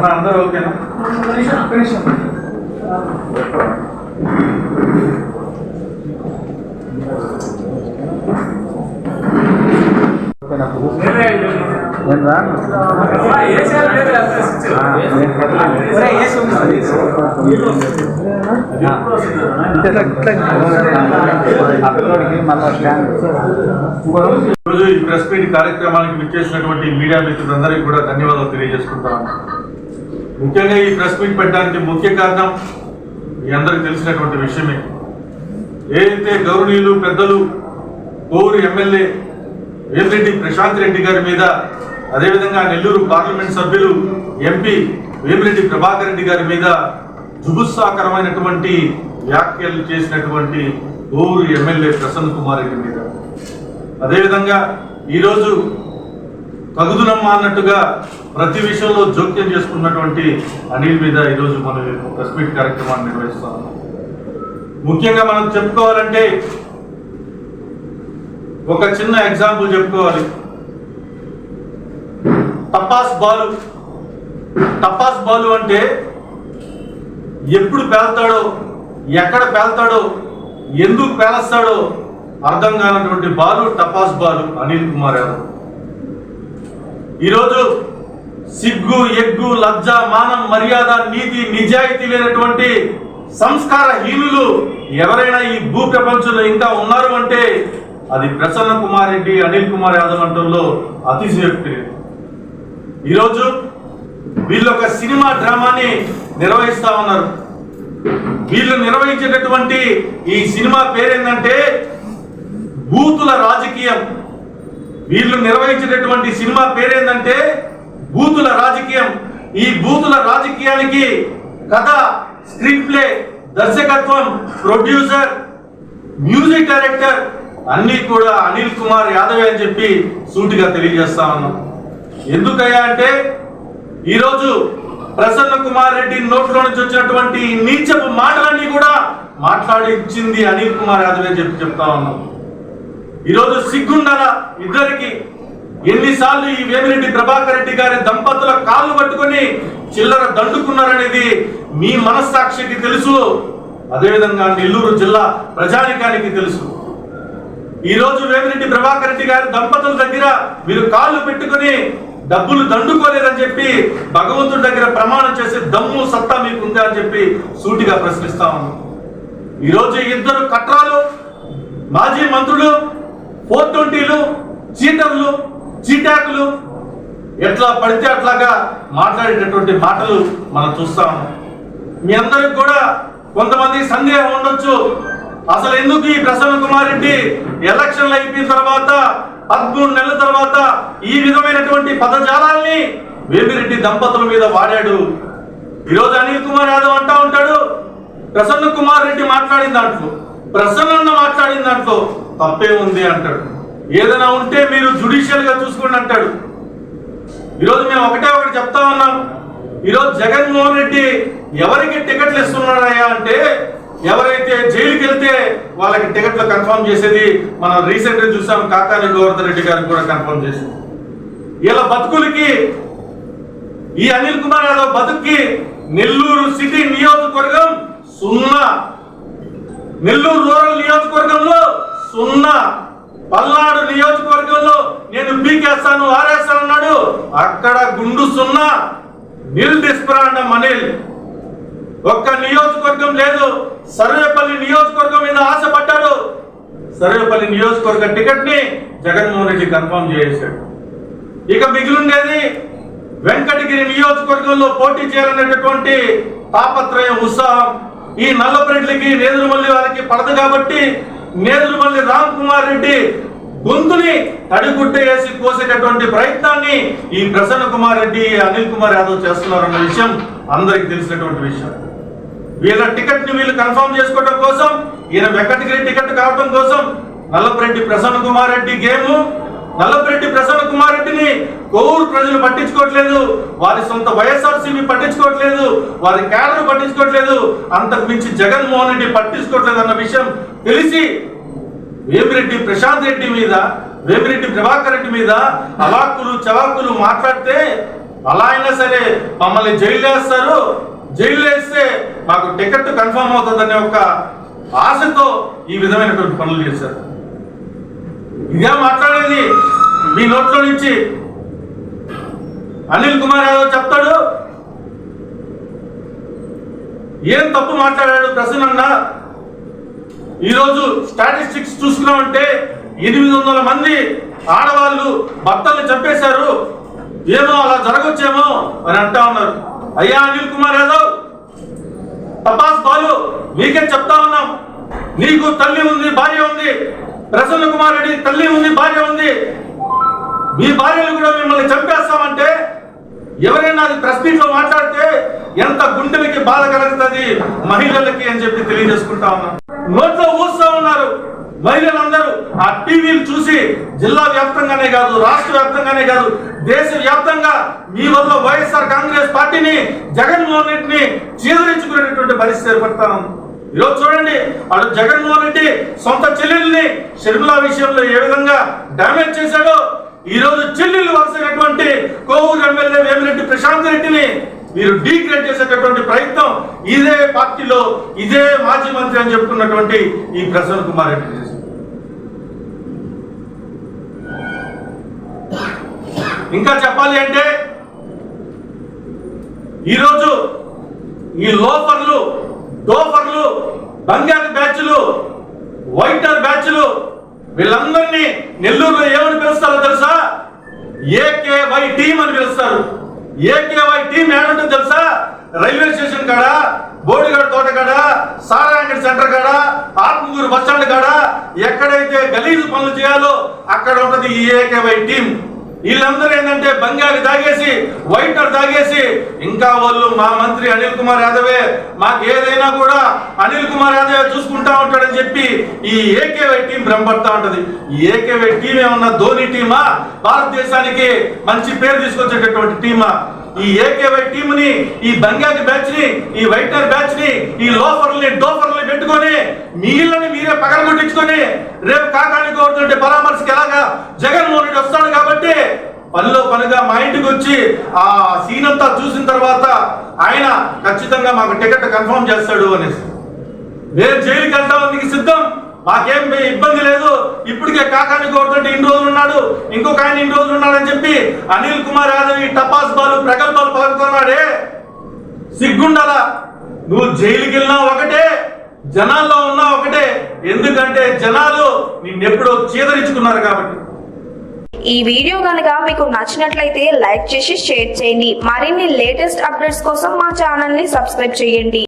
అన్న అందరూ ఓకేనా? నేను రాను ఆ, నేను ఆ. పిల్లోడికి మళ్ళీ స్కాన్. ఈరోజు ఈ ప్రెస్ మీట్ కార్యక్రమానికి విచ్చేసినటువంటి మీడియా మిత్రులందరికీ కూడా ధన్యవాదాలు తెలియజేసుకుంటాను ముఖ్యంగా ఈ ప్రెస్ మీట్ పెట్టడానికి ముఖ్య కారణం మీ అందరికి తెలిసినటువంటి విషయమే. ఏదైతే గౌరవనీయులు పెద్దలు కోరు ఎమ్మెల్యే వేమిరెడ్డి ప్రశాంత్ రెడ్డి గారి మీద అదేవిధంగా నెల్లూరు పార్లమెంట్ సభ్యులు ఎంపీ వేమిరెడ్డి ప్రభాకర్ రెడ్డి గారి మీద జుగుత్సాకరమైనటువంటి వ్యాఖ్యలు చేసినటువంటి కోవూరు ఎమ్మెల్యే ప్రసన్న కుమార్ రెడ్డి మీద. అదేవిధంగా ఈరోజు తగుదునమ్మా అన్నట్టుగా ప్రతి విషయంలో జోక్యం చేసుకున్నటువంటి అనిల్ మీద ఈరోజు మనం ప్రెస్ మీట్ కార్యక్రమాన్ని నిర్వహిస్తాం. ముఖ్యంగా మనం చెప్పుకోవాలంటే ఒక చిన్న ఎగ్జాంపుల్ చెప్పుకోవాలి. టపాస్ బాలు టపాస్ బాలు అంటే ఎప్పుడు పేల్తాడో ఎక్కడ పేల్తాడో ఎందుకు పేలస్తాడో అర్థం కానటువంటి బాలు టపాస్ బాలు అనిల్ కుమార్ యాదవ్. ఈరోజు సిగ్గు ఎగ్గు లజ్జ మానం మర్యాద నీతి నిజాయితీ లేనటువంటి సంస్కార హీనులు ఎవరైనా ఈ భూ ప్రపంచంలో ఇంకా ఉన్నారు అంటే అది ప్రసన్న కుమార్ రెడ్డి అనిల్ కుమార్ యాదవ్ అంటంలో అతిశయోక్తి. ఈరోజు వీళ్ళు ఒక సినిమా డ్రామాని నిర్వహిస్తా ఉన్నారు. వీళ్ళు నిర్వహించేటటువంటి ఈ సినిమా పేరేంటంటే బూతుల రాజకీయం. వీళ్ళు నిర్వహించినటువంటి సినిమా పేరేందంటే బూతుల రాజకీయం. ఈ బూతుల రాజకీయానికి కథ స్క్రీన్ ప్లే దర్శకత్వం ప్రొడ్యూసర్ మ్యూజిక్ డైరెక్టర్ అన్ని కూడా అనిల్ కుమార్ యాదవ్ అని చెప్పి సూటిగా తెలియజేస్తా ఉన్నాం. ఎందుకయ్యా అంటే ఈరోజు ప్రసన్న కుమార్ రెడ్డి నోట్లో నుంచి వచ్చినటువంటి నీచపు మాటలన్నీ కూడా మాట్లాడించింది అనిల్ కుమార్ యాదవ్ అని చెప్పి చెప్తా ఉన్నాం. ఈరోజు సిగ్గుండాల ఇద్దరికి ఎన్నిసార్లు ఈ వేమిరెడ్డి ప్రభాకర్ రెడ్డి గారి దంపతుల కాళ్ళు పట్టుకొని చిల్లర దండుకున్నారనేది మీ మనస్సాక్షికి తెలుసు. అదేవిధంగా నెల్లూరు జిల్లా ప్రజానికానికి తెలుసు. ఈ రోజు వేమిరెడ్డి ప్రభాకర్ రెడ్డి గారి దంపతుల దగ్గర మీరు కాళ్ళు పెట్టుకొని డబ్బులు దండుకోలేదని చెప్పి భగవంతుడి దగ్గర ప్రమాణం చేసే దమ్ము సత్తా మీకు ఉందా అని చెప్పి సూటిగా ప్రశ్నిస్తా ఉన్నాం. ఈ రోజు ఇద్దరు కట్రాలు మాజీ మంత్రులు ఫోర్ ట్వంటీలు చీటర్లు చీటాకులు ఎట్లా పడితే అట్లాగా మాట్లాడేటటువంటి మాటలు మనం చూస్తాం మీ అందరికి కూడా కొంతమంది సందేహం ఉండొచ్చు. అసలు ఎందుకు ఈ ప్రసన్న కుమార్ రెడ్డి ఎలక్షన్లు అయిపోయిన తర్వాత పదమూడు నెలల తర్వాత ఈ విధమైనటువంటి పదజాలాల్ని వేమిరెడ్డి దంపతుల మీద వాడాడు? ఈరోజు అనిల్ కుమార్ యాదవ్ అంటా ఉంటాడు ప్రసన్న కుమార్ రెడ్డి మాట్లాడిన దాంట్లో. ప్రసన్న మాట్లాడిన దాంట్లో తప్పే ఉంది అంటాడు. ఏదైనా ఉంటే మీరు జుడిషియల్గా చూసుకోండి అంటాడు. ఈరోజు మేము ఒకటే ఒకటి చెప్తా ఉన్నాం. ఈరోజు జగన్మోహన్ రెడ్డి ఎవరికి టికెట్లు ఇస్తున్నాడయ్యా అంటే ఎవరైతే జైలుకి వెళ్తే వాళ్ళకి టికెట్లు కన్ఫర్మ్ చేసేది మనం రీసెంట్గా చూసాం కాకాని గోవర్ధన్ రెడ్డి గారికి కూడా కన్ఫర్మ్ చేసింది. ఇలా బతుకులకి ఈ అనిల్ కుమార్ యాదవ్ బతుక్కి నెల్లూరు సిటీ నియోజకవర్గం సున్నా. నెల్లూరు రూరల్ నియోజకవర్గంలో సున్నా పల్నాడు నియోజకవర్గంలో నేను పీకేస్తాను ఆరేస్తాను అన్నాడు అక్కడ గుండు సున్నా నిల్ డిస్ప్రాండం అనిల్. ఒక్క నియోజకవర్గం లేదు. సర్వేపల్లి నియోజకవర్గం మీద ఆశపడ్డాడు. సర్వేపల్లి నియోజకవర్గ టికెట్ని జగన్మోహన్ రెడ్డి కన్ఫర్మ్ చేశాడు. ఇక మిగిలిండేది వెంకటగిరి నియోజకవర్గంలో పోటీ చేయాలనేటటువంటి తాపత్రయం ఉత్సాహం ఈ నల్లపరెడ్లకి నేదురుమల్లి వారికి పడదు కాబట్టి నేదురుమల్లి రామ్ కుమార్ రెడ్డి గొంతుని తడిగుడ్డ వేసి కోసేటటువంటి ప్రయత్నాన్ని ఈ ప్రసన్న కుమార్ రెడ్డి అనిల్ కుమార్ యాదవ్ చేస్తున్నారన్న విషయం అందరికి తెలిసినటువంటి విషయం. వీళ్ళ టికెట్ని వీళ్ళు కన్ఫర్మ్ చేసుకోవడం కోసం ఈయన వెంకటగిరి టికెట్ కావడం కోసం నల్లపరెడ్డి ప్రసన్న కుమార్ రెడ్డి గేమ్ నల్లపరెడ్డి ప్రసన్న కుమార్ రెడ్డిని కోవూరు ప్రజలు పట్టించుకోవట్లేదు వారి సొంత వైఎస్ఆర్సీని పట్టించుకోవట్లేదు వారి క్యాడర్ పట్టించుకోవట్లేదు అంతకు మించి జగన్మోహన్ రెడ్డి పట్టించుకోవట్లేదు అన్న విషయం తెలిసి వేమిరెడ్డి ప్రశాంత్ రెడ్డి మీద వేమిరెడ్డి ప్రభాకర్ రెడ్డి మీద అవాక్కులు చవాకులు మాట్లాడితే అలా అయినా సరే మమ్మల్ని జైలు వేస్తారు. జైలు వేస్తే మాకు టికెట్ కన్ఫర్మ్ అవుతుందనే ఒక ఆశతో ఈ విధమైనటువంటి పనులు చేశారు. ఇదే మాట్లాడేది మీ నోట్లో నుంచి. అనిల్ కుమార్ యాదవ్ చెప్తాడు? ఏం తప్పు మాట్లాడాడు ప్రసన్న ఈరోజు స్టాటిస్టిక్స్ చూసుకున్నామంటే ఎనిమిది వందల మంది ఆడవాళ్ళు భర్తల్ని చంపేశారు. ఏమో అలా జరగొచ్చేమో అని అంటా ఉన్నారు. అయ్యా అనిల్ కుమార్ యాదవ్! తపాస్ బాలు మీకే చెప్తా ఉన్నాం. నీకు తల్లి ఉంది భార్య ఉంది. ప్రసన్న కుమార్ రెడ్డి తల్లి ఉంది భార్య ఉంది. మీ భార్యలు కూడా మిమ్మల్ని చంపేస్తామంటే ఎవరైనా అది ప్రెస్ మీట్లో మాట్లాడితే ఎంత గుండెలకి బాధ కలుగుతుంది? మహిళలకి అని చెప్పి తెలియజేసుకుంటా ఉన్నాం నోట్లో ఊస్తూ ఉన్నారు. మహిళలందరూ ఆ టీవీలు చూసి జిల్లా వ్యాప్తంగానే కాదు రాష్ట్ర వ్యాప్తంగానే కాదు దేశ వ్యాప్తంగా మీ వల్ల వైఎస్ఆర్ కాంగ్రెస్ పార్టీని జగన్మోహన్ రెడ్డిని చీదరించుకునేటువంటి పరిస్థితి ఏర్పడతా ఉంది. ఈరోజు చూడండి వాడు జగన్మోహన్ రెడ్డి సొంత చెల్లెల్ని షర్మిలా విషయంలో ఏ విధంగా డామేజ్ చేశాడో ఈ రోజు చెల్లెలు వలసినటువంటి కోవూరు ఎమ్మెల్యే వేమిరెడ్డి ప్రశాంత్ రెడ్డిని మీరు డీగ్రేడ్ చేసేటటువంటి ప్రయత్నం ఇదే పార్టీలో ఇదే మాజీ మంత్రి అని చెప్పుకున్నటువంటి ఈ ప్రసన్న కుమార్ రెడ్డి చేశారు. ఇంకా చెప్పాలి అంటే ఈరోజు ఈ లోఫర్లు డోఫర్లు బంగారు బ్యాచ్లు వైటర్ బ్యాచ్లు వీళ్ళందరినీ నెల్లూరులో ఏమని పిలుస్తారో తెలుసా? ఏకేవై టీం అని పిలుస్తారు. ఏకేవై టీం ఏమంటే తెలుసా? రైల్వే స్టేషన్ కాడ బోడిగడ తోట కాడ సారాంగడ్ సెంటర్ కాడ ఆత్మకూరు బస్ స్టాండ్ కాడ ఎక్కడైతే గలీజు పనులు చేయాలో అక్కడ ఉంటది ఈ ఏకేవై టీం. వీళ్ళందరూ ఏంటంటే బంగారు తాగేసి వైటర్ తాగేసి ఇంకా వాళ్ళు మా మంత్రి అనిల్ కుమార్ యాదవే మాకు ఏదైనా కూడా అనిల్ కుమార్ యాదవే చూసుకుంటా ఉంటాడని చెప్పి ఈ ఏకేవై టీం భ్రమపడతా ఉంటది. ఈ ఏకేవై టీం ఏమన్నా ధోని టీమా? భారతదేశానికి మంచి పేరు తీసుకొచ్చేటటువంటి టీమా? ఈ ఏకేవై టీమ్ని ఈ బంగారు బ్యాచ్ని ఈ వైటర్ బ్యాచ్ని ఈ లోఫర్లని డోఫర్లని పెట్టుకొని మీళ్ళని మీరే పగలగొట్టించుకొని రేపు కాకానికి కోరుతుంటే పరామర్శకి ఎలాగా జగన్మోహన్ రెడ్డి వస్తాడు కాబట్టి పనిలో పనిగా మా ఇంటికి వచ్చి ఆ సీన్ అంతా చూసిన తర్వాత ఆయన ఖచ్చితంగా మాకు టికెట్ కన్ఫర్మ్ చేస్తాడు అనేసి. మేము జైలుకి వెళ్తానికి సిద్ధం? మాకేం ఇబ్బంది లేదు. ఇప్పటికే కాకాని కోరుతుంటే ఇన్ని రోజులు ఉన్నాడు. ఇంకొక ఆయన ఇన్ని రోజులు ఉన్నాడని చెప్పి అనిల్ కుమార్ యాదవ్ ఈ టపాస్ బాలు ప్రగల్భాలు పలుకుతున్నాడే. సిగ్గుండాలా? నువ్వు జైలుకి వెళ్ళినా ఒకటే జనాల్లో ఉన్నా ఒకటే. ఎందుకంటే జనాలు నిన్నెప్పుడో చీదరించుకున్నారు కాబట్టి. ఈ వీడియో కనుక మీకు నచ్చినట్లయితే లైక్ చేసి షేర్ చేయండి. మరిన్ని లేటెస్ట్ అప్డేట్స్ కోసం మా ఛానల్ని సబ్స్క్రైబ్ చేయండి.